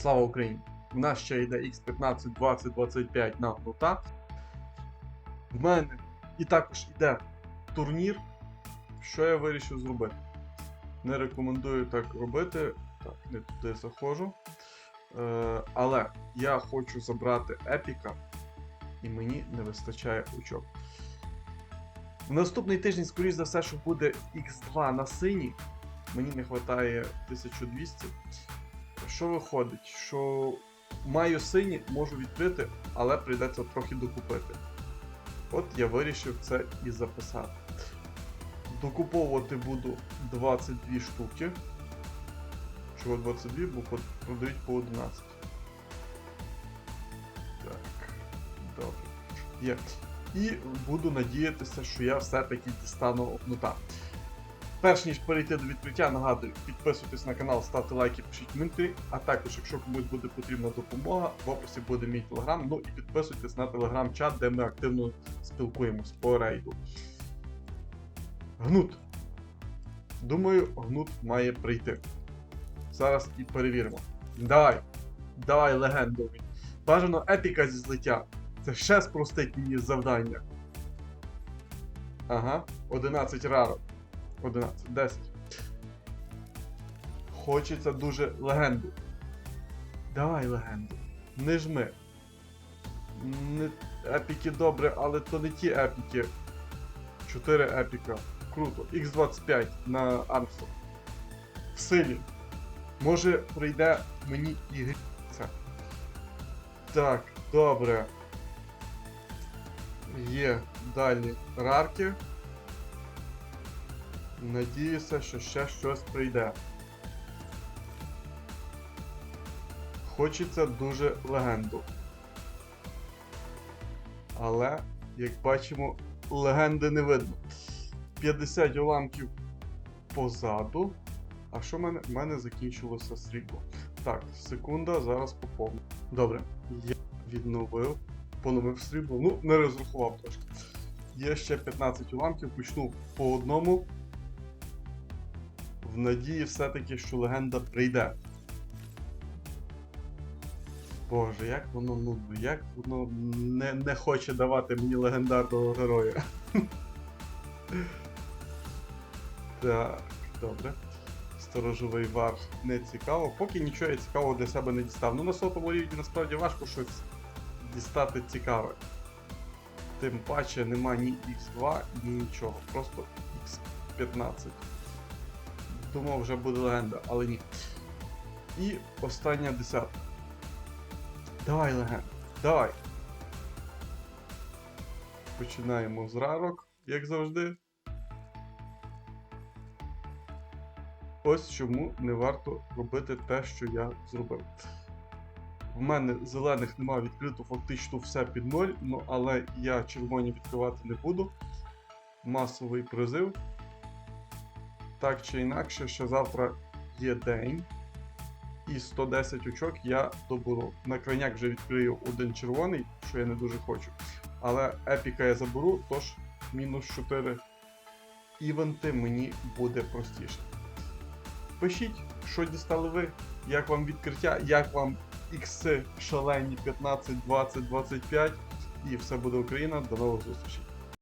Слава Україні! У нас ще йде X15, 20, 25 на лута. В мене і також йде турнір. Що я вирішив зробити? Не рекомендую так робити. Так, не туди заходжу. Е, але я хочу забрати епіка, і мені не вистачає очок. В наступний тиждень, скоріш за все, що буде X2 на синій. Мені не вистачає 1200. Що виходить? Що маю сині, можу відкрити, але прийдеться трохи докупити. От я вирішив це і записати. Докуповувати буду 22 штуки. Чого 22, бо продають по 11. Так, добре. Є. І буду надіятися, що я все-таки дістану обнута. Перш ніж перейти до відкриття, нагадую, підписуйтесь на канал, ставте лайки, пишіть коментарі, а також, якщо комусь буде потрібна допомога, в описі буде мій телеграм. Ну і підписуйтесь на телеграм-чат, де ми активно спілкуємось по рейду. Гнут. Думаю, гнут має прийти. Зараз і перевіримо. Давай. Давай, легендовий. Бажано епіка зі злиття. Це ще спростить мені завдання. Ага, 11 рарок. 11, 10. Хочеться дуже легенду. Давай легенду. Не жми. Не... Епіки добре, але то не ті епіки. 4 епіка. Круто. Х25 на Армстронг. В силі. Може прийде мені і гріться. Так, добре. Є далі рарки. Надіюся, що ще щось прийде. Хочеться дуже легенду. Але, як бачимо, легенди не видно. 50 уламків позаду. А що в мене? У мене закінчилося срібло. Так, секунда, зараз поповню. Добре, я відновив, поновив срібло. Ну, не розрахував трошки. Є ще 15 уламків, почну по одному. В надії все-таки, що легенда прийде. Боже, як воно нудно, як воно не, не хоче давати мені легендарного героя. Так, добре. Сторожовий вар не цікаво. Поки нічого я цікавого для себе не дістав. Ну на сотому рівні насправді важко щось дістати цікаве. Тим паче нема ні X2, ні нічого. Просто X15. Думав, вже буде легенда, але ні. І остання десятка. Давай, легенда. Давай. Починаємо з рарок, як завжди. Ось чому не варто робити те, що я зробив. В мене зелених немає відкрито фактично все під ноль, ну але я червоні відкривати не буду. Масовий призив. Так чи інакше, ще завтра є день. І 110 очок я доберу. На крайняк вже відкрию один червоний, що я не дуже хочу. Але епіка я заберу, тож мінус 4 івенти мені буде простіше. Пишіть, що дістали ви, як вам відкриття, як вам ікси шалені 15, 20, 25. І все буде Україна. До нових зустрічей!